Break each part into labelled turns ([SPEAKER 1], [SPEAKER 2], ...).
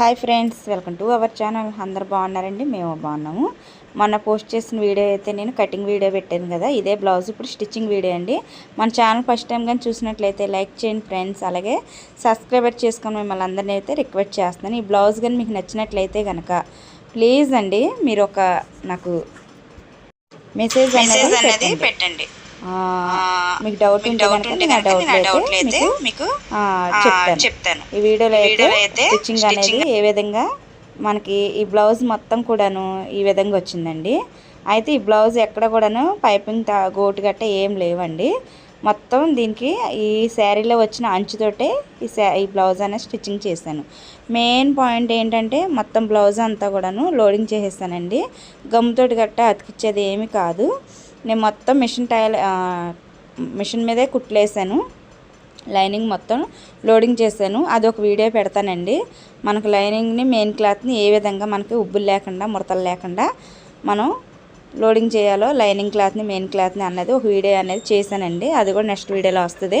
[SPEAKER 1] Hi friends welcome to our channel. అందరు బాగున్నారండి? మేము బాగున్నాము. మొన్న పోస్ట్ చేసిన వీడియో అయితే నేను కటింగ్ వీడియో పెట్టాను కదా ఇదే బ్లౌజ్. ఇప్పుడు స్టిచ్చింగ్ వీడియో అండి. మన ఛానల్ ఫస్ట్ టైం కానీ చూసినట్లయితే లైక్ చేయండి ఫ్రెండ్స్. అలాగే సబ్స్క్రైబర్ చేసుకొని మిమ్మల్ని అందరినీ అయితే రిక్వెస్ట్ చేస్తున్నాను. ఈ బ్లౌజ్ కానీ మీకు నచ్చినట్లయితే కనుక ప్లీజ్ అండి మీరు ఒక నాకు మెసేజ్ అనేది పెట్టండి. మీకు డౌట్ ఉంటే కనుక డౌట్
[SPEAKER 2] అయితే మీకు
[SPEAKER 1] చెప్తాను.
[SPEAKER 2] చెప్తాను.
[SPEAKER 1] ఈ వీడియోలో అయితే స్టిచ్చింగ్ అనేది ఏ విధంగా మనకి ఈ బ్లౌజ్ మొత్తం కూడాను ఈ విధంగా వచ్చిందండి. అయితే ఈ బ్లౌజ్ ఎక్కడ కూడాను పైపింగ్ గోటు గట్ట ఏం లేవండి. మొత్తం దీనికి ఈ శారీలో వచ్చిన అంచుతోటే ఈ శా ఈ బ్లౌజ్ అనేది స్టిచ్చింగ్ చేశాను. మెయిన్ పాయింట్ ఏంటంటే మొత్తం బ్లౌజ్ అంతా కూడాను లోడింగ్ చేసేసానండి. గమ్ముతోటి గట్ట అతికిచ్చేది ఏమీ కాదు. నేను మొత్తం మిషన్ టైల్ మిషన్ మీదే కుట్లేసాను. లైనింగ్ మొత్తం లోడింగ్ చేశాను. అది ఒక వీడియో పెడతానండి. మనకు లైనింగ్ని మెయిన్ క్లాత్ని ఏ విధంగా మనకి ఉబ్బులు లేకుండా ముడతలు లేకుండా మనం లోడింగ్ చేయాలో లైనింగ్ క్లాత్ని మెయిన్ క్లాత్ని అన్నది ఒక వీడియో అనేది చేశానండి. అది కూడా నెక్స్ట్ వీడియోలో వస్తుంది.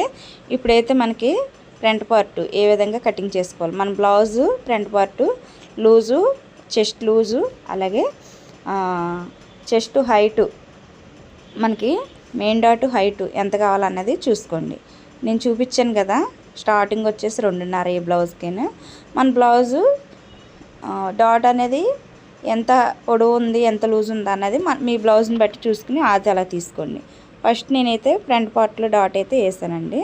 [SPEAKER 1] ఇప్పుడైతే మనకి ఫ్రంట్ పార్ట్ ఏ విధంగా కటింగ్ చేసుకోవాలి. మన blouse front part loose chest loose అలాగే చెస్ట్ హైటు మనకి మెయిన్ డాట్ హైట్ ఎంత కావాలన్నది చూసుకోండి. నేను చూపించాను కదా స్టార్టింగ్ వచ్చేసి రెండున్నర ఈ బ్లౌజ్కి మన బ్లౌజు డాట్ అనేది ఎంత పొడవు ఉంది ఎంత లూజ్ ఉంది అన్నది మన మీ బ్లౌజ్ని బట్టి చూసుకుని అది అలా తీసుకోండి. ఫస్ట్ నేనైతే ఫ్రంట్ పార్ట్లో డాట్ అయితే వేసానండి.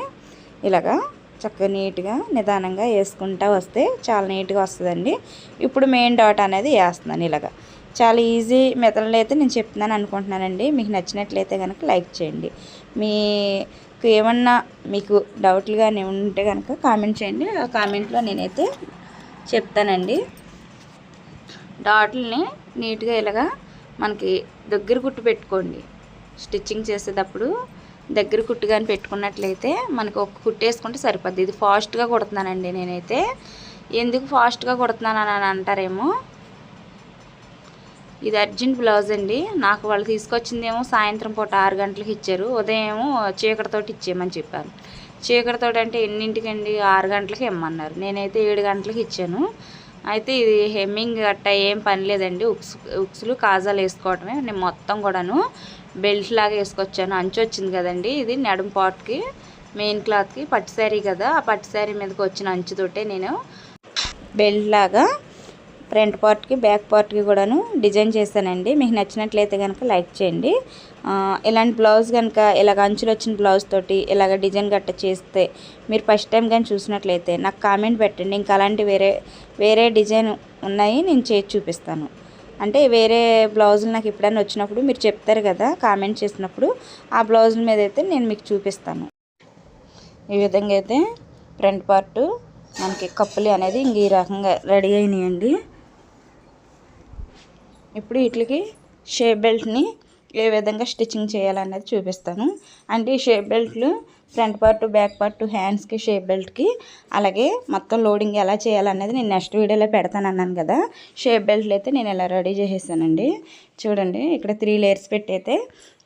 [SPEAKER 1] ఇలాగా చక్కగా నీట్గా నిదానంగా వేసుకుంటా వస్తే చాలా నీట్గా వస్తుందండి. ఇప్పుడు మెయిన్ డాట్ అనేది వేస్తున్నాను ఇలాగా. చాలా ఈజీ మెథడ్లో అయితే నేను చెప్తున్నాను అనుకుంటున్నానండి. మీకు నచ్చినట్లయితే కనుక లైక్ చేయండి. మీకు ఏమన్నా మీకు డౌట్లు కానీ ఉంటే కనుక కామెంట్ చేయండి. ఆ కామెంట్లో నేనైతే చెప్తానండి. డాట్లని నీట్గా ఇలాగా మనకి దగ్గర కుట్టు పెట్టుకోండి. స్టిచ్చింగ్ చేసేటప్పుడు దగ్గర కుట్టు కానీ పెట్టుకున్నట్లయితే మనకు ఒక కుట్టు వేసుకుంటే సరిపోద్ది. ఇది ఫాస్ట్గా కుడుతున్నానండి నేనైతే. ఎందుకు ఫాస్ట్గా కుడుతున్నాను అని అంటారేమో. ఇది అర్జెంట్ బ్లౌజ్ అండి. నాకు వాళ్ళు తీసుకొచ్చిందేమో సాయంత్రం పూట ఆరు గంటలకు ఇచ్చారు. ఉదయం ఏమో చీకటితోటి ఇచ్చేయమని చెప్పారు. చీకటితోటి అంటే ఎన్నింటికండి? ఆరు గంటలకు ఇమ్మన్నారు. నేనైతే ఏడు గంటలకు ఇచ్చాను. అయితే ఇది హెమ్మింగ్ గట్ట ఏం పని లేదండి. ఉక్స్ ఉక్సులు కాజాలు వేసుకోవటమే. నేను మొత్తం కూడాను బెల్ట్ లాగా వేసుకొచ్చాను. అంచు వచ్చింది కదండి ఇది నడుం పాట్కి మెయిన్ క్లాత్కి. పట్టు శారీ కదా ఆ పట్టు శారీ మీదకి వచ్చిన అంచుతోటే నేను బెల్ట్ లాగా ఫ్రంట్ పార్ట్కి బ్యాక్ పార్ట్కి కూడాను డిజైన్ చేశానండి. మీకు నచ్చినట్లయితే కనుక లైక్ చేయండి. ఇలాంటి బ్లౌజ్ కనుక ఇలాగ అంచులు వచ్చిన బ్లౌజ్ తోటి ఇలాగ డిజైన్ గట్ట చేస్తే మీరు ఫస్ట్ టైం కానీ చూసినట్లయితే నాకు కామెంట్ పెట్టండి. ఇంకా అలాంటి వేరే వేరే డిజైన్ ఉన్నాయి నేను చేసి చూపిస్తాను. అంటే వేరే బ్లౌజులు నాకు ఎప్పుడైనా వచ్చినప్పుడు మీరు చెప్తారు కదా కామెంట్ చేసినప్పుడు ఆ బ్లౌజుల మీద అయితే నేను మీకు చూపిస్తాను. ఈ విధంగా అయితే ఫ్రంట్ పార్ట్ మనకి కప్పులు అనేది ఇంక ఈ రకంగా రెడీ అయినాయండి. ఇప్పుడు వీటికి షేప్ బెల్ట్ని ఏ విధంగా స్టిచ్చింగ్ చేయాలనేది చూపిస్తాను. అంటే ఈ షేప్ బెల్ట్లు ఫ్రంట్ పార్ట్ బ్యాక్ పార్ట్ హ్యాండ్స్కి షేప్ బెల్ట్కి అలాగే మొత్తం లోడింగ్ ఎలా చేయాలనేది నేను నెక్స్ట్ వీడియోలో పెడతాను అన్నాను కదా. షేప్ బెల్ట్లు అయితే నేను ఇలా రెడీ చేసేసానండి. చూడండి ఇక్కడ త్రీ లేయర్స్ పెట్టి అయితే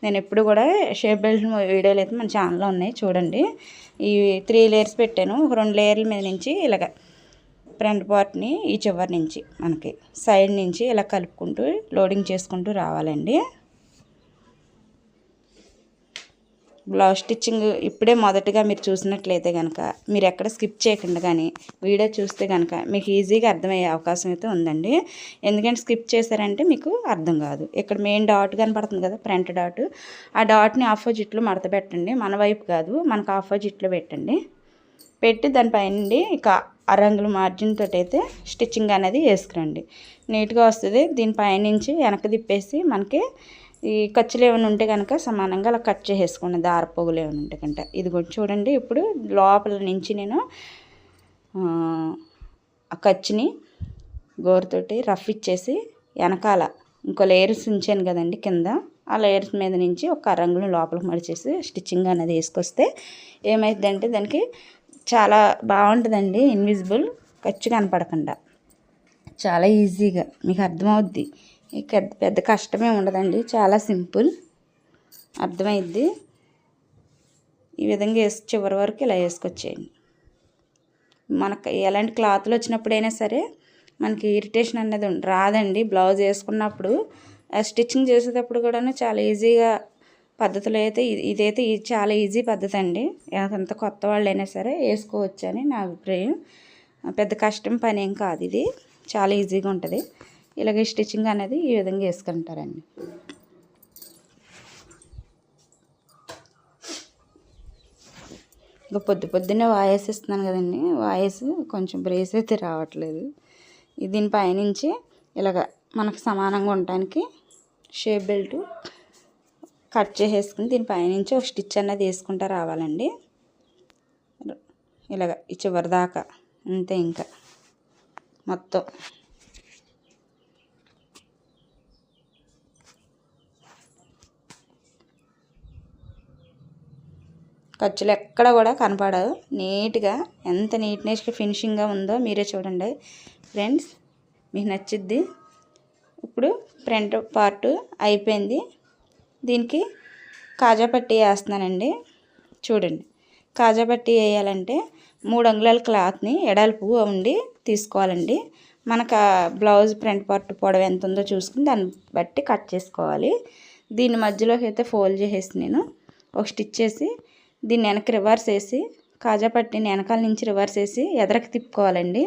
[SPEAKER 1] నేను ఎప్పుడు కూడా షేప్ బెల్ట్ వీడియోలు అయితే మన ఛానల్లో ఉన్నాయి. చూడండి ఈ త్రీ లేయర్స్ పెట్టాను. ఒక రెండు లేయర్ల మీద నుంచి ఇలాగ ఫ్రంట్ పార్ట్ని ఈ చివరి నుంచి మనకి సైడ్ నుంచి ఇలా కలుపుకుంటూ లోడింగ్ చేసుకుంటూ రావాలండి. బ్లౌజ్ స్టిచ్చింగ్ ఇప్పుడే మొదటగా మీరు చూసినట్లయితే కనుక మీరు ఎక్కడ స్కిప్ చేయకుండా కానీ వీడియో చూస్తే కనుక మీకు ఈజీగా అర్థమయ్యే అవకాశం అయితే ఉందండి. ఎందుకంటే స్కిప్ చేశారంటే మీకు అర్థం కాదు. ఇక్కడ మెయిన్ డాట్ కనపడుతుంది కదా ఫ్రంట్ డాట్. ఆ డాట్ని ఆపోజిట్లో మడత పెట్టండి. మన వైపు కాదు మనకు ఆపోజిట్లో పెట్టండి. పెట్టి దానిపైన ఇక ఆ రంగుల మార్జిన్ తోటి అయితే స్టిచ్చింగ్ అనేది వేసుకురండి. నీట్గా వస్తుంది. దీనిపైనుంచి వెనక తిప్పేసి మనకి ఈ ఖర్చులు ఏమైనా ఉంటే కనుక సమానంగా అలా కట్ చేసేసుకోండి. దార పొగులు ఏమైనా ఉంటే కనుక ఇది కూడా చూడండి. ఇప్పుడు లోపల నుంచి నేను ఆ, ఆ ఖర్చుని గోరుతోటి రఫ్ ఇచ్చేసి వెనకాల ఇంకో లేయర్స్ ఉంచాను కదండి కింద. ఆ లేయర్స్ మీద నుంచి ఒక రంగును లోపలికి మడిచేసి స్టిచ్చింగ్ అనేది వేసుకొస్తే ఏమైందంటే దానికి చాలా బాగుంటుందండి ఇన్విజిబుల్ ఖర్చు కనపడకుండా. చాలా ఈజీగా మీకు అర్థమవుద్ది. పెద్ద పెద్ద కష్టమే ఉండదండి. చాలా సింపుల్ అర్థమైద్ది. ఈ విధంగా వేసి చివరి వరకు ఇలా వేసుకొచ్చేయండి. మనకు ఎలాంటి క్లాత్లు వచ్చినప్పుడైనా సరే మనకి ఇరిటేషన్ అనేది రాదండి. బ్లౌజ్ వేసుకున్నప్పుడు స్టిచ్చింగ్ చేసేటప్పుడు కూడా చాలా ఈజీగా పద్ధతిలో అయితే ఇదైతే చాలా ఈజీ పద్ధతి అండి ఎంత కొత్త వాళ్ళైనా సరే వేసుకోవచ్చు అని నా అభిప్రాయం. పెద్ద కష్టం పని ఏం కాదు ఇది. చాలా ఈజీగా ఉంటుంది. ఇలాగే స్టిచ్చింగ్ అనేది ఈ విధంగా వేసుకుంటారండి. ఇంకా పొద్దు పొద్దున్నే వాయేసిస్తున్నాను కదండి. వాయిస్ కొంచెం బ్రేస్ అయితే రావట్లేదు. దీని పైనుంచి ఇలాగ మనకు సమానంగా ఉండటానికి షేప్ బెల్ట్ కట్ చేసేసుకుని దీని పైనుంచి ఒక స్టిచ్ అనేది వేసుకుంటా రావాలండి. ఇలాగ ఈ చివరి దాకా అంతే ఇంకా మొత్తం. ఖర్చులు ఎక్కడ కూడా కనపడవు. నీట్గా ఎంత నీట్నెస్గా ఫినిషింగ్గా ఉందో మీరే చూడండి. ఫ్రెండ్స్ మీకు నచ్చిద్ది. ఇప్పుడు ఫ్రంట్ పార్ట్ అయిపోయింది. దీనికి కాజా పట్టి వేస్తున్నానండి. చూడండి. కాజా పట్టి వేయాలంటే మూడు అంగుళాల క్లాత్ని ఎడల్పు ఉండి తీసుకోవాలండి. మనకు బ్లౌజ్ ఫ్రంట్ పార్ట్ పొడవు ఎంత ఉందో చూసుకుని దాన్ని బట్టి కట్ చేసుకోవాలి. దీని మధ్యలోకి అయితే ఫోల్డ్ చేసేసి నేను ఒక స్టిచ్ చేసి దీన్ని వెనక్కి రివర్స్ వేసి కాజా పట్టిని వెనకాల నుంచి రివర్స్ వేసి ఎదరకి తిప్పుకోవాలండి.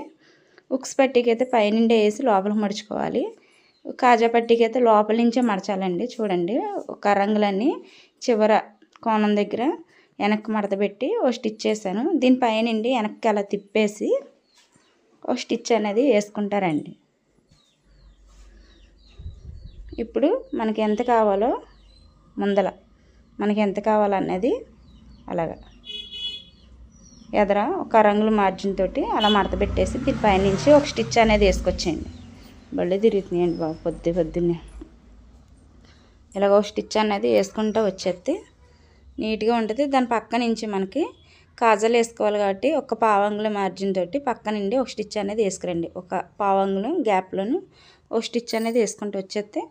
[SPEAKER 1] ఉక్స్ పట్టీకి అయితే పైనుండే వేసి లోపలికి మడుచుకోవాలి. కాజా పట్టీకి అయితే లోపల నుంచే మడచాలండి చూడండి. ఒక రంగులన్నీ చివర కోణం దగ్గర వెనక్కి మడత పెట్టి ఓ స్టిచ్ చేశాను. దీని పైనుండి వెనక్కి అలా తిప్పేసి ఓ స్టిచ్ అనేది వేసుకుంటారండి. ఇప్పుడు మనకి ఎంత కావాలో ముందల మనకి ఎంత కావాలన్నది అలాగా. ఎదర ఒక రంగుల మార్జిన్ తోటి అలా మడత పెట్టేసి దీని పైనుంచి ఒక స్టిచ్ అనేది వేసుకొచ్చేయండి. బళ్ళే తిరుగుతున్నాయండి బాబు పొద్దు పొద్దున్నే. ఇలాగ ఒక స్టిచ్ అనేది వేసుకుంటూ వచ్చేస్తే నీట్గా ఉంటుంది. దాని పక్క నుంచి మనకి కాజాలు వేసుకోవాలి కాబట్టి ఒక పావంగుల మార్జిన్ తోటి పక్క నుండి ఒక స్టిచ్ అనేది వేసుకురండి. ఒక పావంగులం గ్యాప్లోను ఒక స్టిచ్ అనేది వేసుకుంటూ వచ్చేస్తే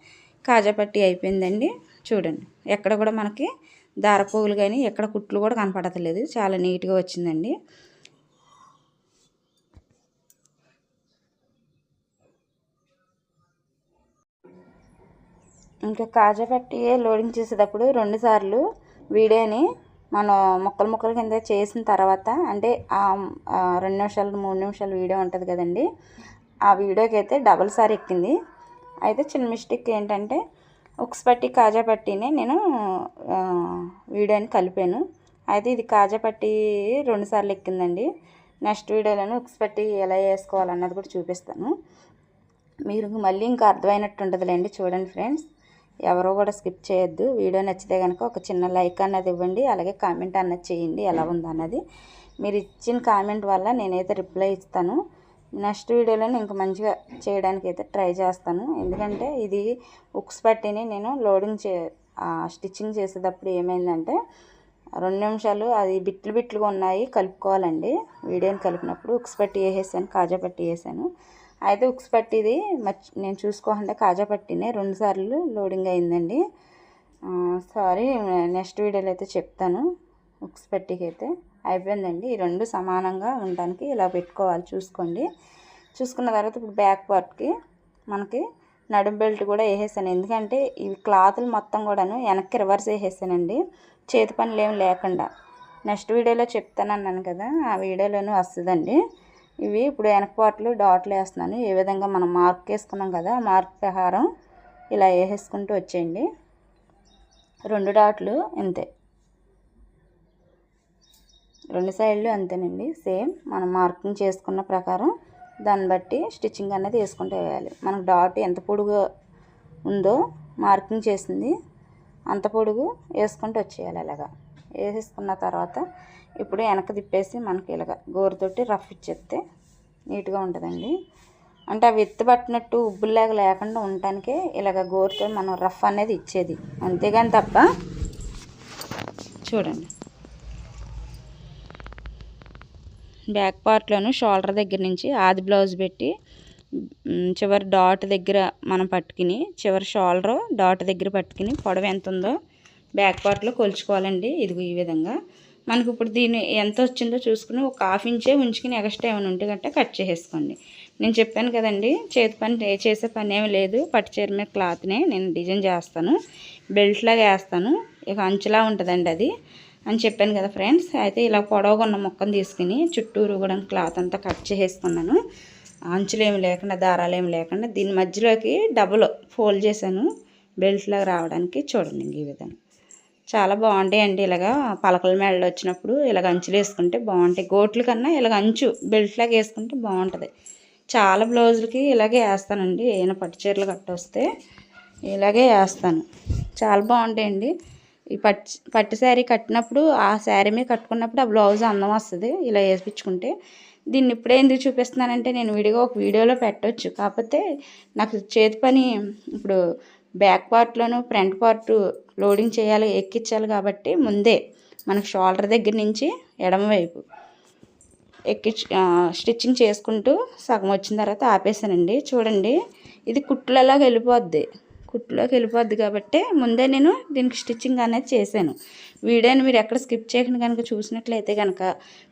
[SPEAKER 1] కాజా పట్టి అయిపోయిందండి. చూడండి ఎక్కడ కూడా మనకి దారపోగులు కానీ ఎక్కడ కుట్లు కూడా కనపడతలేదు. చాలా నీట్గా వచ్చిందండి. ఇంకా కాజా పట్టి లోడింగ్ చేసేటప్పుడు రెండుసార్లు వీడియోని మనం ముక్కలు ముక్కలు కింద చేసిన తర్వాత అంటే ఆ రెండు నిమిషాలు మూడు నిమిషాలు వీడియో ఉంటుంది కదండి ఆ వీడియోకి అయితే డబల్ సార్ ఎక్కింది. అయితే చిన్న మిస్టేక్ ఏంటంటే ఉక్స్ పట్టి కాజా పట్టినే నేను వీడియోని కలిపాను. అయితే ఇది కాజా పట్టి రెండు సార్లు ఎక్కిందండి. నెక్స్ట్ వీడియోలోనే ఉక్స్ పట్టి ఎలా వేసుకోవాలన్నది కూడా చూపిస్తాను. మీరు మళ్ళీ ఇంకా అర్థమైనట్టు ఉంటుందిలేండి చూడండి ఫ్రెండ్స్. ఎవరో కూడా స్కిప్ చేయొద్దు. వీడియో నచ్చితే కనుక ఒక చిన్న లైక్ అన్నది ఇవ్వండి. అలాగే కామెంట్ అన్నది చేయండి. ఎలా ఉందన్నది మీరు ఇచ్చిన కామెంట్ వల్ల నేనైతే రిప్లై ఇస్తాను. నెక్స్ట్ వీడియోలో ఇంకా మంచిగా చేయడానికి అయితే ట్రై చేస్తాను. ఎందుకంటే ఇది ఉక్స్ పట్టిని నేను లోడింగ్ చే స్టిచ్చింగ్ చేసేటప్పుడు ఏమైందంటే రెండు నిమిషాలు అది బిట్లు బిట్లుగా ఉన్నాయి. కలుపుకోవాలండి. వీడియోని కలిపినప్పుడు ఉక్స్ పట్టి వేసేసాను కాజా పట్టి వేసాను. అయితే ఉక్స్ పట్టిది మర్చి నేను చూసుకోకుండా కాజా పట్టినే రెండు సార్లు లోడింగ్ అయిందండి. సారీ నెక్స్ట్ వీడియోలో అయితే చెప్తాను ఉక్స్ పట్టికి అయితే అయిపోయిందండి. ఈ రెండు సమానంగా ఉండడానికి ఇలా పెట్టుకోవాలి చూసుకోండి. చూసుకున్న తర్వాత ఇప్పుడు బ్యాక్ పార్ట్కి మనకి నడుం బెల్ట్ కూడా వేసేసాను. ఎందుకంటే ఇవి క్లాతులు మొత్తం కూడాను వెనక్కి రివర్స్ వేసేసానండి. చేతి పనులు ఏమి లేకుండా. నెక్స్ట్ వీడియోలో చెప్తాను అన్నాను కదా ఆ వీడియోలోనూ వస్తుందండి. ఇవి ఇప్పుడు వెనక పాటలు డాట్లు వేస్తున్నాను. ఏ విధంగా మనం మార్క్ వేసుకున్నాం కదా మార్క్ ప్రకారం ఇలా వేసేసుకుంటూ వచ్చేయండి. రెండు డాట్లు ఇంతే రెండు సైడ్లు అంతేనండి సేమ్. మనం మార్కింగ్ చేసుకున్న ప్రకారం దాన్ని బట్టి స్టిచ్చింగ్ అనేది వేసుకుంటూ వేయాలి. మనకు డాట్ ఎంత పొడుగు ఉందో మార్కింగ్ చేసింది అంత పొడుగు వేసుకుంటూ వచ్చేయాలి అలాగా. వేసేసుకున్న తర్వాత ఇప్పుడు వెనక తిప్పేసి మనకి ఇలాగ గోరుతోటి రఫ్ ఇచ్చేస్తే నీట్గా ఉంటుందండి. అంటే అవి ఎత్తుపట్టినట్టు ఉబ్బుల్లాగా లేకుండా ఉండటానికే ఇలాగ గోరుతో మనం రఫ్ అనేది ఇచ్చేది. అంతేగాని తప్ప చూడండి. బ్యాక్ పార్ట్లోను షోల్డర్ దగ్గర నుంచి ఆది బ్లౌజ్ పెట్టి చివరి డాట్ దగ్గర మనం పట్టుకుని చివరి షోల్డర్ డాట్ దగ్గర పట్టుకుని పొడవు ఎంత ఉందో బ్యాక్ పార్ట్లో కొలుచుకోవాలండి. ఇదిగో ఈ విధంగా. మనకు ఇప్పుడు దీని ఎంత వచ్చిందో చూసుకుని ఒక హాఫ్ ఇంచే ఉంచుకుని ఎక్స్ట్రా ఏమైనా ఉంటే గట్ట కట్ చేసేసుకోండి. నేను చెప్పాను కదండి చేతి పని చేసే పని ఏమి లేదు. పట్టు చీర మీద క్లాత్నే నేను డిజైన్ చేస్తాను. బెల్ట్ లాగా వేస్తాను. ఇక అంచులా ఉంటుందండి అది అని చెప్పాను కదా ఫ్రెండ్స్. అయితే ఇలా పొడవుగా ఉన్న మొక్కను తీసుకుని చుట్టూరు కూడా క్లాత్ అంతా కట్ చేసేసుకున్నాను. అంచులు ఏమి లేకుండా దారాలు ఏమి లేకుండా దీని మధ్యలోకి డబుల్ ఫోల్డ్ చేశాను. బెల్ట్లాగా రావడానికి చూడండి ఈ విధంగా. చాలా బాగుంటాయండి ఇలాగా పలకల మేడలు వచ్చినప్పుడు ఇలాగ అంచులు వేసుకుంటే బాగుంటాయి. గోట్ల కన్నా ఇలాగ అంచు బెల్ట్ లాగా వేసుకుంటే బాగుంటుంది. చాలా బ్లౌజులకి ఇలాగే వేస్తానండి. ఏమైనా పట్టు చీరలు కట్టొస్తే ఇలాగే వేస్తాను. చాలా బాగుంటాయండి. ఈ పట్టు పట్టు శారీ కట్టినప్పుడు ఆ శారీ మీద కట్టుకున్నప్పుడు ఆ బ్లౌజ్ అందం వస్తుంది. ఇలా వేసిపించుకుంటే దీన్ని ఇప్పుడే ఎందుకు చూపిస్తున్నానంటే నేను విడిగా ఒక వీడియోలో పెట్టవచ్చు కాకపోతే నాకు చేతి పని ఇప్పుడు బ్యాక్ పార్ట్లోను ఫ్రంట్ పార్ట్ లోడింగ్ చేయాలి ఎక్కించాలి కాబట్టి ముందే మనకు షోల్డర్ దగ్గర నుంచి ఎడమవైపు ఎక్కి స్టిచ్చింగ్ చేసుకుంటూ సగం వచ్చిన తర్వాత ఆపేసానండి చూడండి ఇది కుట్లలాగా వెళ్ళిపోద్ది. కుట్లోకి వెళ్ళిపోద్ది కాబట్టి ముందే నేను దీనికి స్టిచ్చింగ్ అనేది చేశాను. వీడియోని మీరు ఎక్కడ స్కిప్ చేయకుండా కనుక చూసినట్లయితే కనుక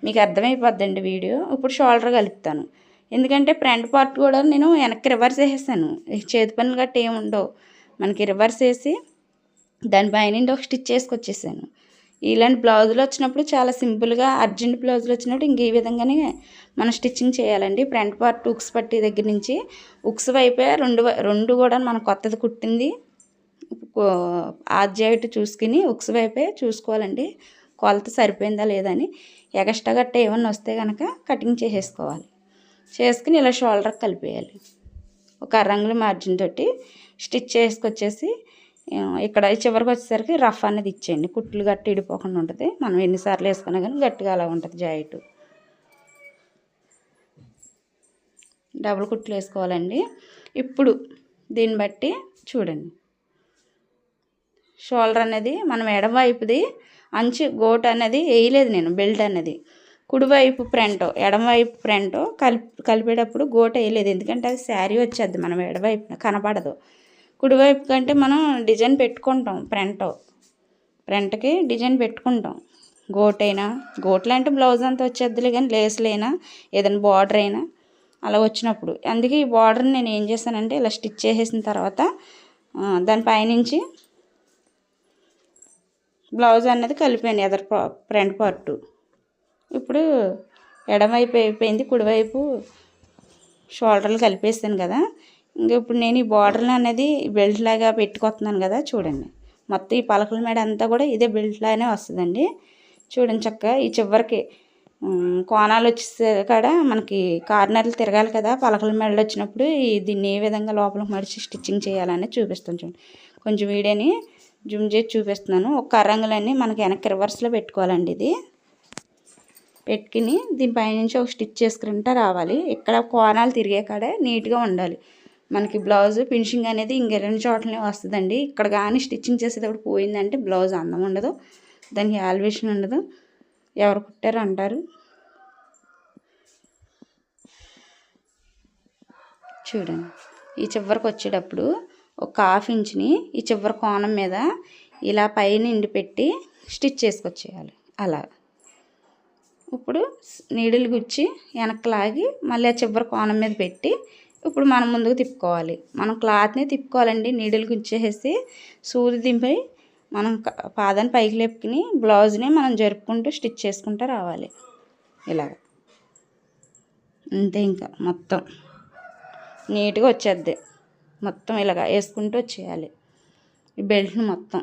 [SPEAKER 1] మీకు అర్థమైపోద్దండి వీడియో. ఇప్పుడు షోల్డర్ కలుపుతాను. ఎందుకంటే ఫ్రంట్ పార్ట్ కూడా నేను వెనక్కి రివర్స్ వేసేసాను. చేతి పనులు గట్టి ఏమి ఉండవు మనకి రివర్స్ వేసి దాని పైనుండి ఒక స్టిచ్ చేసుకొచ్చేసాను ఇలాంటి బ్లౌజులు వచ్చినప్పుడు చాలా సింపుల్గా అర్జెంట్ బ్లౌజులు వచ్చినప్పుడు ఇంక ఈ విధంగానే మనం స్టిచ్చింగ్ చేయాలండి. ఫ్రంట్ పార్ట్ ఉక్స్ పట్టి దగ్గర నుంచి ఉక్స్ వైపే రెండు రెండు కూడా మనం కొత్తది కుట్టింది. ఆద్యాయిట్ చూసుకుని ఉక్స్ వైపే చూసుకోవాలండి. కొలత సరిపోయిందా లేదా అని ఎగస్ట్రా గట్ట ఏమన్నా వస్తే కనుక కటింగ్ చేసేసుకోవాలి. చేసుకుని ఇలా షోల్డర్ కలిపేయాలి. ఒక రంగుల మార్జిన్ తోటి స్టిచ్ చేసుకొచ్చేసి ఇక్కడ చివరికి వచ్చేసరికి రఫ్ అనేది ఇచ్చేయండి. కుట్లు గట్టి ఇడిపోకుండా ఉంటుంది. మనం ఎన్నిసార్లు వేసుకున్నా కానీ గట్టిగా అలా ఉంటుంది జాయిట్ డబుల్ కుట్లు వేసుకోవాలండి. ఇప్పుడు దీన్ని బట్టి చూడండి. షోల్డర్ అనేది మనం ఎడమవైపుది అంచు గోట్ అనేది వేయలేదు నేను బెల్ట్ అనేది. కుడివైపు ఫ్రంట్ ఎడమవైపు ఫ్రంట్ కలిపి కలిపేటప్పుడు గోట వేయలేదు. ఎందుకంటే అది శారీ వచ్చేది మనం ఎడమవైపు కనపడదు. కుడివైపు కంటే మనం డిజైన్ పెట్టుకుంటాం ఫ్రంట్ ఫ్రంట్కి డిజైన్ పెట్టుకుంటాం. గోట్ అయినా గోట్లు అంటే బ్లౌజ్ అంతా వచ్చేద్దులే కానీ లేస్లైనా ఏదైనా బార్డర్ అయినా అలా వచ్చినప్పుడు. అందుకే ఈ బార్డర్ని నేను ఏం చేశానంటే ఇలా స్టిచ్ చేసేసిన తర్వాత దాని పైనుంచి బ్లౌజ్ అనేది కలిపాను ఎదర్ ఫ్రంట్ పార్ట్. ఇప్పుడు ఎడమవైపు అయిపోయింది కుడివైపు షోల్డర్లు కలిపేస్తాను కదా ఇంకా ఇప్పుడు నేను ఈ బార్డర్లు అనేది బెల్ట్ లాగా పెట్టుకొస్తున్నాను కదా చూడండి. మొత్తం ఈ పలకల మేడ అంతా కూడా ఇదే బెల్ట్ లాగానే వస్తుందండి. చూడండి చక్క ఈ చివరికి కోణాలు వచ్చేసే కాడ మనకి కార్నర్లు తిరగాలి కదా పలకల మెడలు వచ్చినప్పుడు దీన్ని ఏ విధంగా లోపలికి మడిచి స్టిచ్చింగ్ చేయాలని చూపిస్తాను చూడండి. కొంచెం వీడియోని జూమ్ చేసి చూపిస్తున్నాను. ఒక కర్రంగులన్నీ మనకి వెనక్కి రివర్స్లో పెట్టుకోవాలండి ఇది. పెట్టుకుని దీనిపైనుంచి ఒక స్టిచ్ చేసుకుంటా రావాలి. ఇక్కడ కోణాలు తిరిగే కాడ నీట్గా ఉండాలి. మనకి బ్లౌజ్ ఫినిషింగ్ అనేది ఇంక రెండు చోట్లనే వస్తుందండి. ఇక్కడ కానీ స్టిచ్చింగ్ చేసేటప్పుడు పోయిందంటే బ్లౌజ్ అందం ఉండదు. దానికి ఆల్వేషన్ ఉండదు. ఎవరు కుట్టారు అంటారు. చూడండి. ఈ చివరికి వచ్చేటప్పుడు ఒక హాఫ్ ఇంచ్ని ఈ చివరి కోణం మీద ఇలా పైన ఇండి పెట్టి స్టిచ్ చేసుకొచ్చేయాలి. అలా. ఇప్పుడు నీడిల్ గుచ్చి వెనక్కి లాగి మళ్ళీ ఆ చివరి కోణం మీద పెట్టి ఇప్పుడు మనం ముందుకు తిప్పుకోవాలి. మనం క్లాత్ని తిప్పుకోవాలండి. నీడిల్ గుచ్చేసేసి సూది దింపి మనం పాదాన్ని పైకి లేపుకుని బ్లౌజ్ని మనం జరుపుకుంటూ స్టిచ్ చేసుకుంటూ రావాలి. ఇలాగ. అంతే ఇంకా మొత్తం. నీట్గా వచ్చేద్ది. మొత్తం ఇలాగ వేసుకుంటూ వచ్చేయాలి. ఈ బెల్ట్ని మొత్తం.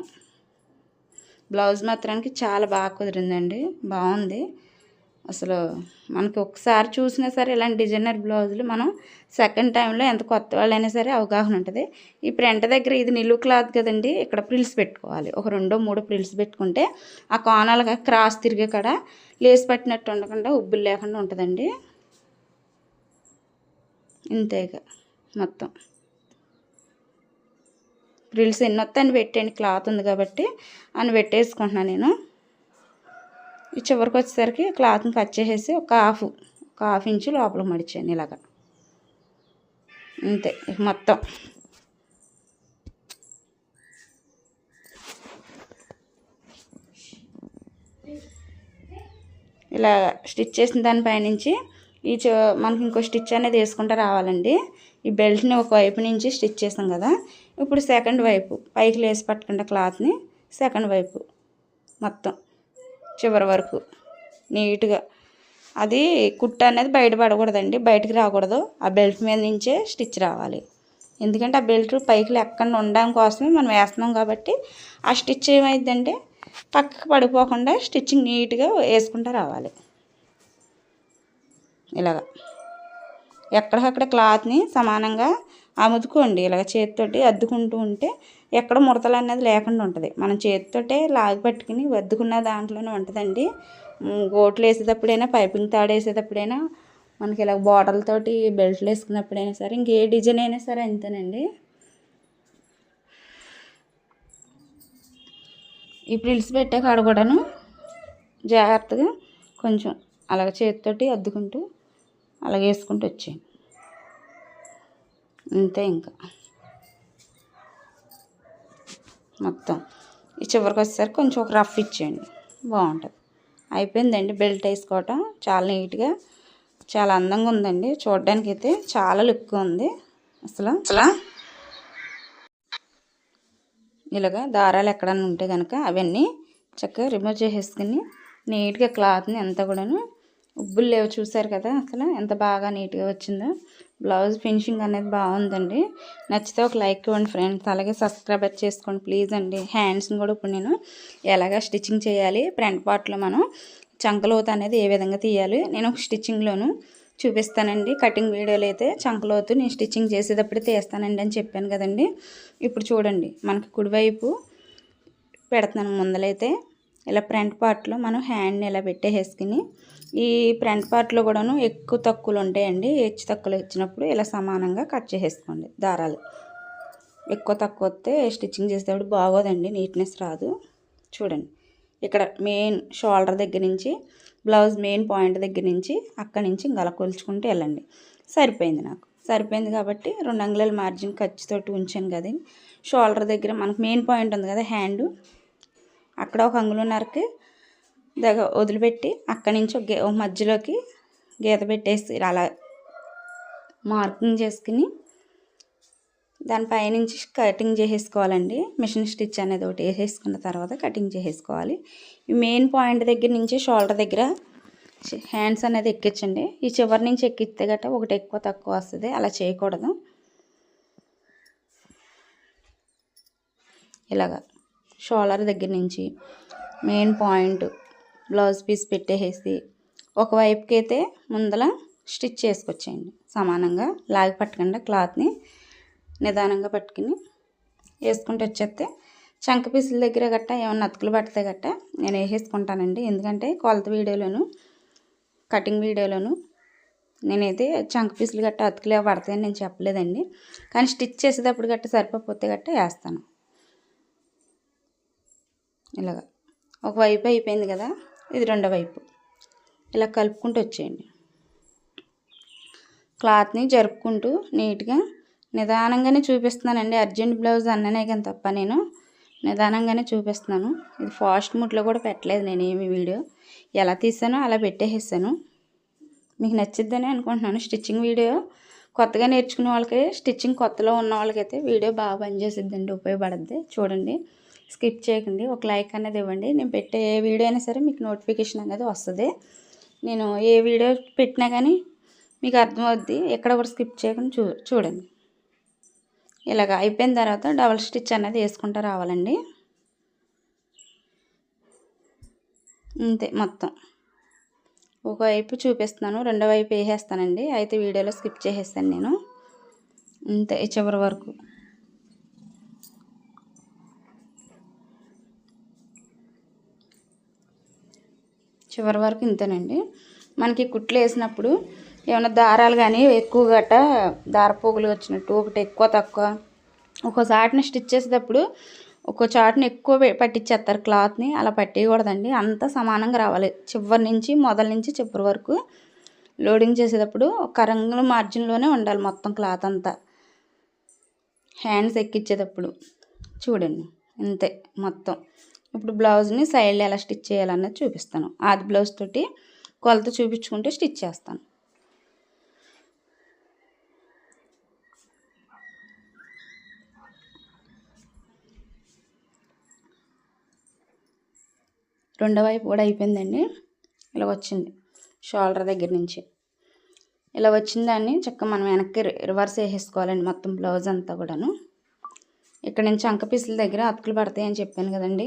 [SPEAKER 1] బ్లౌజ్ మాత్రానికి చాలా బాగా కుదిరిందండి. బాగుంది. అసలు మనకి ఒకసారి చూసినా సరే ఇలాంటి డిజైనర్ బ్లౌజులు మనం సెకండ్ టైంలో ఎంత కొత్త వాళ్ళైనా సరే అవగాహన ఉంటుంది. ఈ ప్రింట్ దగ్గర ఇది నిలువు క్లాత్ కదండి ఇక్కడ ప్రిల్స్ పెట్టుకోవాలి. ఒక రెండో మూడో ప్రిల్స్ పెట్టుకుంటే ఆ కోణాలుగా క్రాస్ తిరిగే కాడ లేస్ పట్టినట్టు ఉండకుండా ఉబ్బులు లేకుండా ఉంటుందండి. ఇంతేగా మొత్తం. ప్రిల్స్ ఎన్ని వస్తాయని పెట్టండి క్లాత్ ఉంది కాబట్టి అని పెట్టేసుకుంటున్నాను నేను. ఈ చివరికి వచ్చేసరికి క్లాత్ని కట్ చేసేసి ఒక హాఫ్ ఒక హాఫ్ ఇంచు లోపల మడిచాను ఇలాగ. అంతే మొత్తం. ఇలా స్టిచ్ చేసిన దానిపై నుంచి ఈ మనకి ఇంకో స్టిచ్ అనేది వేసుకుంటూ రావాలండి. ఈ బెల్ట్ని ఒక వైపు నుంచి స్టిచ్ చేసాం కదా ఇప్పుడు సెకండ్ వైపు పైకి లేసి పట్టుకుంటే క్లాత్ని సెకండ్ వైపు మొత్తం. చివరి వరకు నీట్గా. అది కుట్ట అనేది బయట పడకూడదండి బయటికి రాకూడదు. ఆ బెల్ట్ మీద నుంచే స్టిచ్ రావాలి. ఎందుకంటే ఆ బెల్ట్ పైకి లెక్కకుండా ఉండడం కోసమే మనం వేస్తున్నాం కాబట్టి ఆ స్టిచ్ ఏమైందంటే పక్కకు పడిపోకుండా స్టిచ్చింగ్ నీట్గా వేసుకుంటూ రావాలి. ఇలాగ. ఎక్కడికక్కడ క్లాత్ని సమానంగా అముదుకోండి. ఇలాగ చేతితోటి అద్దుకుంటూ ఉంటే ఎక్కడ ముడతలు అనేది లేకుండా ఉంటుంది. మనం చేతితోటే లాగి పట్టుకుని వద్దుకున్న దాంట్లోనే ఉంటుందండి. గోట్లు వేసేటప్పుడైనా పైపింగ్ తాడు వేసేటప్పుడైనా మనకి ఇలా బాటలతోటి బెల్ట్లు వేసుకున్నప్పుడైనా సరే ఇంకే డిజైన్ అయినా సరే అంతేనండి. ఈ ప్రిల్స్ పెట్టే కాడ కూడాను జాగ్రత్తగా కొంచెం అలాగ చేతితోటి అద్దుకుంటూ అలాగే వేసుకుంటూ వచ్చేయండి. అంతే ఇంకా. మొత్తం. ఈ చివరికి వచ్చేసరికి కొంచెం ఒక రఫ్ ఇచ్చేయండి. బాగుంటుంది. అయిపోయిందండి బెల్ట్ వేసుకోవటం. చాలా నీట్గా చాలా అందంగా ఉందండి. చూడడానికి అయితే చాలా లుక్ ఉంది. అసలు అసలు? ఇలాగా దారాలు ఎక్కడన్నా ఉంటే కనుక అవన్నీ చక్కగా రిమూవ్ చేసేసుకుని నీట్గా క్లాత్ని అంతా కూడాను ఉబ్బులు లేవు. చూసారు కదా అసలు ఎంత బాగా నీట్గా వచ్చిందో. బ్లౌజ్ ఫినిషింగ్ అనేది బాగుందండి. నచ్చితే ఒక లైక్ ఇవ్వండి ఫ్రెండ్స్. అలాగే సబ్స్క్రైబ్ చేసుకోండి ప్లీజ్ అండి. హ్యాండ్స్ని కూడా ఇప్పుడు నేను ఎలాగ స్టిచ్చింగ్ చేయాలి ఫ్రంట్ పార్ట్లో మనం చంకలోత అనేది ఏ విధంగా తీయాలి నేను ఒక స్టిచ్చింగ్లోను చూపిస్తానండి. కటింగ్ వీడియోలు అయితే చంకలోతు నేను స్టిచ్చింగ్ చేసేటప్పుడు తీస్తానండి అని చెప్పాను కదండి. ఇప్పుడు చూడండి మనకి కుడివైపు పెడుతున్నాను ముందలైతే. ఇలా ఫ్రంట్ పార్ట్లో మనం హ్యాండ్ని ఇలా పెట్టేసుకుని ఈ ఫ్రంట్ పార్ట్లో కూడాను ఎక్కువ తక్కువలు ఉంటాయండి. హెచ్చు తక్కువలు ఇచ్చినప్పుడు ఇలా సమానంగా కట్ చేసేసుకోండి దారాలు. ఎక్కువ తక్కువ వస్తే స్టిచ్చింగ్ చేసేటప్పుడు బాగోదండి నీట్నెస్ రాదు. చూడండి ఇక్కడ మెయిన్ షోల్డర్ దగ్గర నుంచి బ్లౌజ్ మెయిన్ పాయింట్ దగ్గర నుంచి అక్కడి నుంచి గల కొలుచుకుంటూ వెళ్ళండి. సరిపోయింది నాకు. సరిపోయింది కాబట్టి రెండు అంగుళాల మార్జిన్ ఖర్చుతోటి ఉంచాను కదా షోల్డర్ దగ్గర మనకు మెయిన్ పాయింట్ ఉంది కదా హ్యాండ్ అక్కడ ఒక అంగుళన్నరకి దగ్గర వదిలిపెట్టి అక్కడి నుంచి ఒక గే మధ్యలోకి గీత పెట్టేసి అలా మార్కింగ్ చేసుకుని దానిపైనుంచి కటింగ్ చేసేసుకోవాలండి. మిషన్ స్టిచ్ అనేది ఒకటి వేసేసుకున్న తర్వాత కటింగ్ చేసేసుకోవాలి. ఈ మెయిన్ పాయింట్ దగ్గర నుంచి షోల్డర్ దగ్గర హ్యాండ్స్ అనేది ఎక్కించండి ఈ చివరి నుంచి ఎక్కిస్తే గట్ట ఒకటి ఎక్కువ తక్కువ వస్తుంది. అలా చేయకూడదు. ఇలాగా. షోలర్ దగ్గర నుంచి మెయిన్ పాయింట్ బ్లౌజ్ పీస్ పెట్టేసి ఒకవైపుకి అయితే ముందల స్టిచ్ చేసుకొచ్చేయండి. సమానంగా లాగి పట్టకుండా క్లాత్ని నిదానంగా పట్టుకుని వేసుకుంటూ వచ్చేస్తే చంక పీసుల దగ్గర గట్ట ఏమన్నా అతుకులు పడితే గట్ట నేను వేసేసుకుంటానండి. ఎందుకంటే కొలత వీడియోలోను కటింగ్ వీడియోలోను నేనైతే చంక పీసులు గట్ట అతుకులు పడతాయని నేను చెప్పలేదండి. కానీ స్టిచ్ చేసేటప్పుడు గట్ట సరిపోతే గట్ట వేస్తాను. ఇలాగ. ఒక వైపు అయిపోయింది కదా ఇది రెండో వైపు. ఇలా కలుపుకుంటూ వచ్చేయండి. క్లాత్ని జరుపుకుంటూ నీట్గా నిదానంగానే చూపిస్తున్నానండి. అర్జెంట్ బ్లౌజ్ అన్ననే కానీ తప్ప నేను నిదానంగానే చూపిస్తున్నాను. ఇది ఫాస్ట్ మూడ్లో కూడా పెట్టలేదు నేను ఏమి వీడియో. ఎలా తీసానో అలా పెట్టేసేసాను. మీకు నచ్చిద్దని అనుకుంటున్నాను. స్టిచ్చింగ్ వీడియో కొత్తగా నేర్చుకునే వాళ్ళకి స్టిచ్చింగ్ కొత్తలో ఉన్న వాళ్ళకైతే వీడియో బాగా పనిచేసిద్దండి ఉపయోగపడద్ది. చూడండి. స్కిప్ చేయకండి. ఒక లైక్ అనేది ఇవ్వండి. నేను పెట్టే ఏ వీడియో అయినా సరే మీకు నోటిఫికేషన్ అనేది వస్తుంది. నేను ఏ వీడియో పెట్టినా కానీ మీకు అర్థమవుద్ది. ఎక్కడ కూడా స్కిప్ చేయకుండా చూ చూడండి. ఇలాగ అయిపోయిన తర్వాత డబల్ స్టిచ్ అనేది వేసుకుంటూ రావాలండి. అంతే మొత్తం. ఒకవైపు చూపిస్తున్నాను రెండో వైపు వేసేస్తానండి. అయితే వీడియోలో స్కిప్ చేసేస్తాను నేను. అంతే చివరి వరకు. చివరి వరకు ఇంతేనండి. మనకి కుట్లు వేసినప్పుడు ఏమైనా దారాలు కానీ ఎక్కువ గట్ట దారపోగులు వచ్చినట్టు ఒకటి ఎక్కువ తక్కువ. ఒక చాటుని స్టిచ్ చేసేటప్పుడు ఒక చాటుని ఎక్కువ పట్టించేస్తారు క్లాత్ని అలా పట్టేయకూడదండి. అంతా సమానంగా రావాలి. చివరి నుంచి మొదల నుంచి చివరి వరకు లోడింగ్ చేసేటప్పుడు ఒక రంగుల మార్జిన్లోనే ఉండాలి మొత్తం క్లాత్ అంతా. హ్యాండ్స్ ఎక్కించేటప్పుడు చూడండి. అంతే మొత్తం. ఇప్పుడు బ్లౌజ్ని సైడ్లో ఎలా స్టిచ్ చేయాలన్నది చూపిస్తాను. ఆది బ్లౌజ్ తోటి కొలత చూపించుకుంటే స్టిచ్ చేస్తాను. రెండో వైపు కూడా అయిపోయిందండి. ఇలా వచ్చింది షోల్డర్ దగ్గర నుంచి. ఇలా వచ్చిందాన్ని చక్కగా మనం వెనక్కి రివర్స్ వేసేసుకోవాలండి మొత్తం బ్లౌజ్ అంతా కూడాను. ఇక్కడ నుంచి అంక పీసుల దగ్గర అతుకులు పడతాయి అని చెప్పాను కదండి.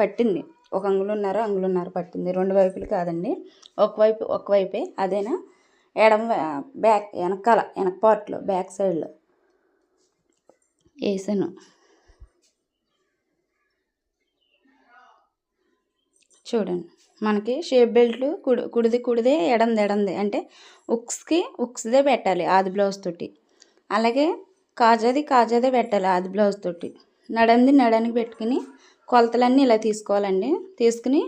[SPEAKER 1] పట్టింది. ఒక అంగులున్నర అంగులున్నర పట్టింది. రెండు వైపులు కాదండి. ఒకవైపు ఒకవైపే అదేనా? ఎడమ బ్యాక్ వెనకాల వెనక పార్ట్లో బ్యాక్ సైడ్లో. వేసాను చూడండి. మనకి షేప్ బెల్ట్లు కుడి కుడిది కుడిదే ఎడంది ఎడంది అంటే ఉక్స్కి ఉక్స్దే పెట్టాలి ఆది బ్లౌజ్ తోటి. అలాగే కాజాది కాజాదే పెట్టాలి ఆది బ్లౌజ్ తోటి. నడంది నడానికి పెట్టుకుని కొలతలన్నీ ఇలా తీసుకోవాలండి. తీసుకుని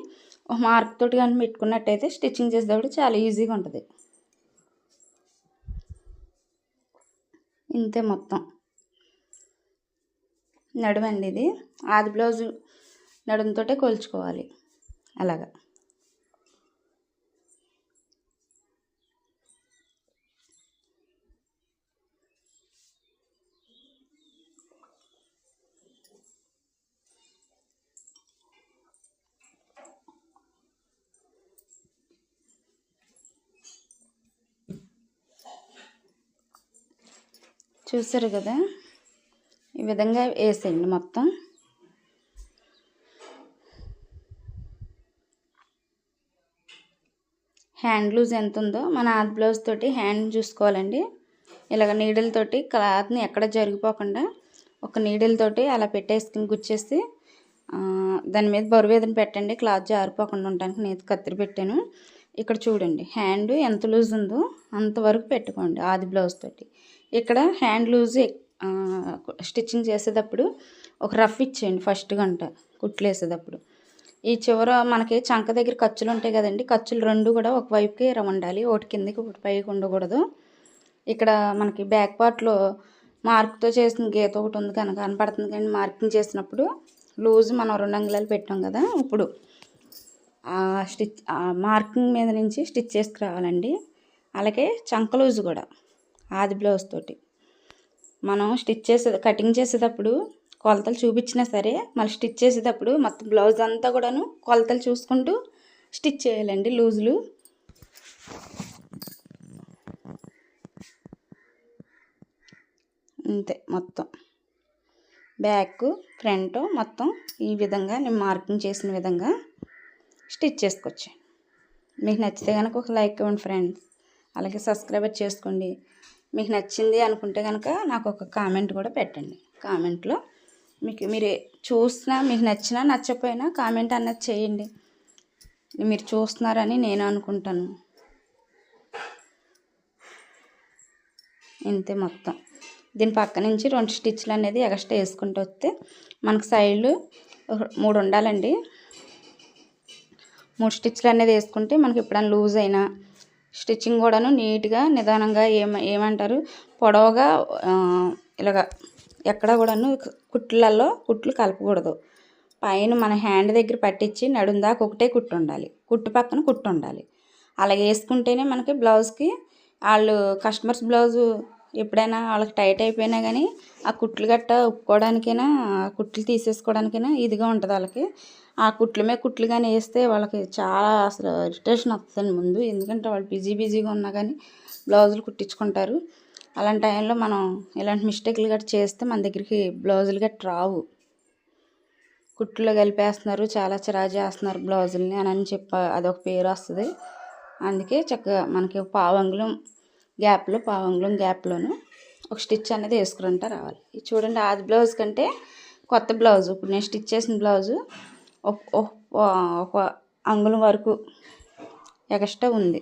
[SPEAKER 1] మార్క్ తోటి కానీ పెట్టుకున్నట్టయితే స్టిచ్చింగ్ చేసేటప్పుడు చాలా ఈజీగా ఉంటుంది. ఇంతే మొత్తం. నడుమండి ఇది. ఆది బ్లౌజు నడుముతోటే కొలుచుకోవాలి. అలాగా. చూసారు కదా? ఈ విధంగా వేసేయండి మొత్తం. హ్యాండ్ లూజ్ ఎంత ఉందో మన ఆది బ్లౌజ్ తోటి హ్యాండ్ చూసుకోవాలండి. ఇలాగ నీడిల్తోటి క్లాత్ని ఎక్కడ జరిగిపోకుండా ఒక నీడిల్తోటి అలా పెట్టేసుకుని గుచ్చేసి దాని మీద బరువు ఏదైనా పెట్టండి క్లాత్ జారిపోకుండా ఉండడానికి నేను కత్తిరి పెట్టాను. ఇక్కడ చూడండి హ్యాండ్ ఎంత లూజ్ ఉందో అంతవరకు పెట్టుకోండి ఆది బ్లౌజ్ తోటి. ఇక్కడ హ్యాండ్ లూజ్ స్టిచ్చింగ్ చేసేటప్పుడు ఒక రఫ్ ఇచ్చేయండి ఫస్ట్ గంట కుట్లు వేసేటప్పుడు ఈ చివర మనకి చంక దగ్గర ఖర్చులు ఉంటాయి కదండి ఖర్చులు రెండు కూడా ఒకవైపుకి ఉండాలి ఒకటి కిందకి ఒకటి పైకి ఉండకూడదు. ఇక్కడ మనకి బ్యాక్ పార్ట్లో మార్క్తో చేసిన గీత ఒకటి ఉంది కనుక కనపడుతుంది కానీ మార్కింగ్ చేసినప్పుడు లూజ్ మనం రెండు అంగుళాలు పెట్టాం కదా ఇప్పుడు స్టిచ్ మార్కింగ్ మీద నుంచి స్టిచ్ చేసుకురావాలండి అలాగే చంక లూజ్ కూడా. ఆది బ్లౌజ్ తోటి. మనం స్టిచ్ చేసే కటింగ్ చేసేటప్పుడు కొలతలు చూపించినా సరే మళ్ళీ స్టిచ్ చేసేటప్పుడు మొత్తం బ్లౌజ్ అంతా కూడాను కొలతలు చూసుకుంటూ స్టిచ్ చేయాలండి లూజులు. అంతే మొత్తం. బ్యాక్ ఫ్రంట్ మొత్తం ఈ విధంగా నేను మార్కింగ్ చేసిన విధంగా స్టిచ్ చేసుకోవచ్చు మీకు నచ్చితే కనుక ఒక లైక్ ఇవ్వండి ఫ్రెండ్స్. అలాగే సబ్స్క్రైబర్ చేసుకోండి. మీకు నచ్చింది అనుకుంటే కనుక నాకు ఒక కామెంట్ కూడా పెట్టండి. కామెంట్లో మీకు మీరు చూసినా మీకు నచ్చినా నచ్చకపోయినా కామెంట్ అన్నది చేయండి. మీరు చూస్తున్నారని నేను అనుకుంటాను. ఇంతే మొత్తం. దీని పక్క నుంచి రెండు స్టిచ్లు అనేది ఎక్స్ట్రా వేసుకుంటూ వస్తే మనకు సైడ్లు మూడు ఉండాలండి. మూడు స్టిచ్లు అనేది వేసుకుంటే మనకి ఎప్పుడైనా లూజ్ అయినా స్టిచ్చింగ్ కూడాను నీట్గా నిదానంగా ఏమ ఏమంటారు? పొడవుగా ఇలాగ ఎక్కడ కూడాను కుట్లలో కుట్లు కలపకూడదు. పైన మన హ్యాండ్ దగ్గర పట్టించి నడుం దాకా ఒకటే కుట్టు ఉండాలి. కుట్టు పక్కన కుట్టు ఉండాలి. అలా వేసుకుంటేనే మనకి బ్లౌజ్కి వాళ్ళు కస్టమర్స్ బ్లౌజు ఎప్పుడైనా వాళ్ళకి టైట్ అయిపోయినా కానీ ఆ కుట్లు గట్ట ఉప్పుకోవడానికైనా కుట్లు తీసేసుకోవడానికైనా ఇదిగా ఉంటుంది వాళ్ళకి. ఆ కుట్లు మీద కుట్లు కానీ వేస్తే వాళ్ళకి చాలా అసలు ఇరిటేషన్ వస్తుంది ముందు. ఎందుకంటే వాళ్ళు బిజీ బిజీగా ఉన్నా కానీ బ్లౌజులు కుట్టించుకుంటారు. అలాంటి టైంలో మనం ఇలాంటి మిస్టేక్లు గట్రా చేస్తే మన దగ్గరికి బ్లౌజులు గట్రా రావు. కుట్లో కలిపేస్తున్నారు చాలా చిరా చేస్తున్నారు బ్లౌజుల్ని అని అని చెప్ప అదొక పేరు వస్తుంది. అందుకే చక్కగా మనకి పావంగులం గ్యాప్లో పావంగులం గ్యాప్లోను ఒక స్టిచ్ అనేది వేసుకుంటా రావాలి. ఇది చూడండి ఆది బ్లౌజ్ కంటే కొత్త బ్లౌజ్. ఇప్పుడు నేను స్టిచ్ చేసిన బ్లౌజు ఒక అంగుళం వరకు ఎక్స్ట్రా ఉంది.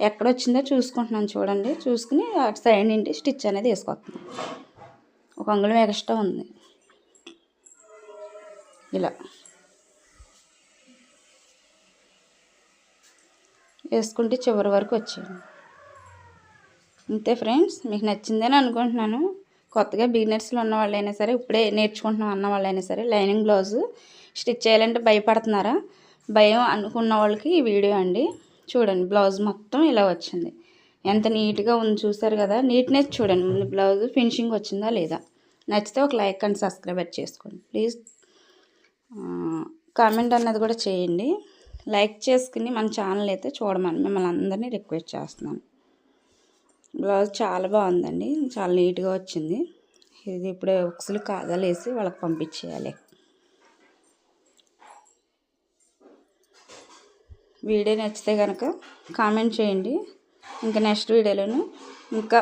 [SPEAKER 1] ఎక్కడొచ్చిందో చూసుకుంటున్నాను చూడండి. చూసుకుని అటు సైడ్ నుండి స్టిచ్ అనేది వేసుకొస్తున్నాను. ఒక అంగుళం ఎక్స్ట్రా ఉంది. ఇలా. వేసుకుంటే చివరి వరకు వచ్చాను అంతే ఫ్రెండ్స్ మీకు నచ్చిందని అనుకుంటున్నాను. కొత్తగా బిగినర్స్లో ఉన్న వాళ్ళైనా సరే ఇప్పుడే నేర్చుకుంటున్నాం అన్న వాళ్ళైనా సరే లైనింగ్ బ్లౌజు స్టిచ్ చేయాలంటే భయపడుతున్నారా? భయం అనుకున్న వాళ్ళకి ఈ వీడియో అండి. చూడండి బ్లౌజ్ మొత్తం ఇలా వచ్చింది. ఎంత నీట్గా ఉంది చూసారు కదా? నీట్నెస్ చూడండి ముందు బ్లౌజ్ ఫినిషింగ్ వచ్చిందా లేదా? నచ్చితే ఒక లైక్ అండ్ సబ్స్క్రైబర్ చేసుకోండి ప్లీజ్. కామెంట్ అన్నది కూడా చేయండి. లైక్ చేసుకుని మన ఛానల్ అయితే చూడమని మిమ్మల్ని అందరినీ రిక్వెస్ట్ చేస్తున్నాను. బ్లౌజ్ చాలా బాగుందండి చాలా నీట్గా వచ్చింది. ఇది ఇప్పుడు ఉక్సులు కాదాలేసి వాళ్ళకి పంపించేయాలి. వీడియో నచ్చితే కనుక కామెంట్ చేయండి. ఇంకా నెక్స్ట్ వీడియోలోను ఇంకా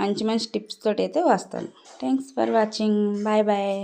[SPEAKER 1] మంచి మంచి టిప్స్ తోటి అయితే వస్తాను. Thanks for watching bye bye